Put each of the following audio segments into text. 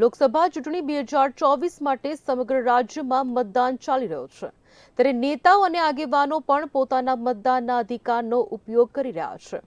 લોકસભા ચૂંટણી બે હજાર ચોવીસ માટે સમગ્ર રાજ્યમાં મતદાન ચાલી રહ્યું છે. ત્યારે નેતાઓ અને આગેવાનો પણ પોતાના મતદાનના અધિકારનો ઉપયોગ કરી રહ્યા છે.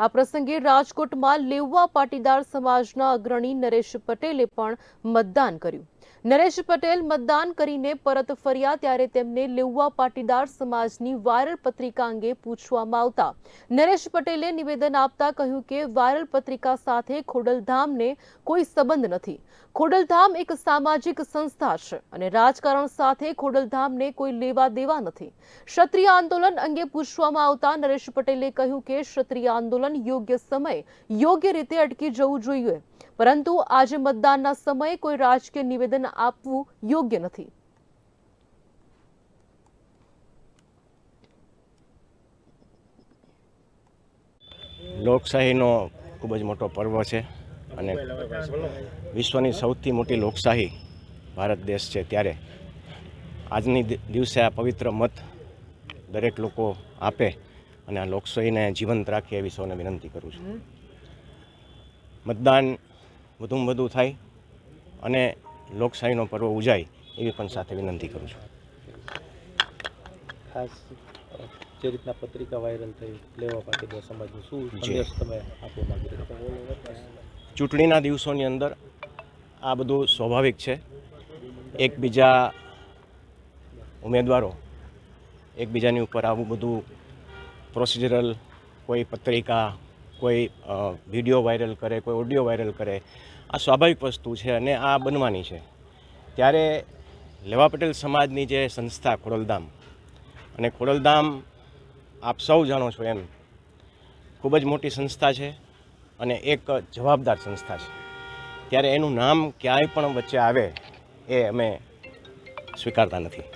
આ પ્રસંગે રાજકોટમાં લેવવા પાટીદાર સમાજના અગ્રણી નરેશ પટેલે પણ મતદાન કર્યું. નરેશ પટેલ મતદાન કરીને પરત ફર્યા ત્યારે તેમને લેઉવા પાટીદાર સમાજની વાયરલ પત્રિકા અંગે પૂછવામાં આવતા. નરેશ પટેલે નિવેદન આપતા કહ્યું કે વાયરલ પત્રિકા સાથે ખોડલધામને કોઈ સંબંધ નથી. ખોડલધામ એક સામાજિક સંસ્થા છે અને રાજકારણ સાથે ખોડલધામને કોઈ લેવા દેવા નથી. ક્ષત્રિય આંદોલન અંગે પૂછવામાં આવતા નરેશ પટેલે કહ્યું કે ક્ષત્રિય આંદોલન યોગ્ય સમય યોગ્ય રીતે અટકી જવું જોઈએ. પરંતુ આજે મતદાનના સમયે કોઈ રાજકીય નિવેદન આપવું યોગ્ય નથી. લોકશાહીનો ખૂબ જ મોટો પર્વ છે અને વિશ્વની સૌથી મોટી લોકશાહી ભારત દેશ છે ત્યારે આજની દિવસે આ પવિત્ર મત દરેક લોકો આપે અને આ લોકશાહીને જીવંત રાખે એવી સૌને વિનંતી કરું છું. મતદાન વધુમાં વધુ થાય અને લોકશાહીનો પર્વ ઉજાય એવી પણ સાથે વિનંતી કરું છું. ખાસ જે રીતના પત્રિકા વાયરલ થઈ લેવા પાટીદાર સમાજનું શું. સંદેશ તમે આપવા માંગી ચૂંટણીના દિવસોની અંદર આ બધું સ્વાભાવિક છે. એકબીજા ઉમેદવારો એકબીજાની ઉપર આવું બધું પ્રોસિજરલ કોઈ પત્રિકા કોઈ વીડિયો વાયરલ કરે, કોઈ ઓડિયો વાયરલ કરે, આ સ્વાભાવિક વસ્તુ છે અને આ બનવાની છે. ત્યારે લેવા પટેલ સમાજની જે સંસ્થા ખોડલધામ, અને ખોડલધામ આપ સૌ જાણો છો એમ, ખૂબ જ મોટી સંસ્થા છે અને એક જવાબદાર સંસ્થા છે. ત્યારે એનું નામ ક્યાંય પણ વચ્ચે આવે એ અમે સ્વીકારતા નથી.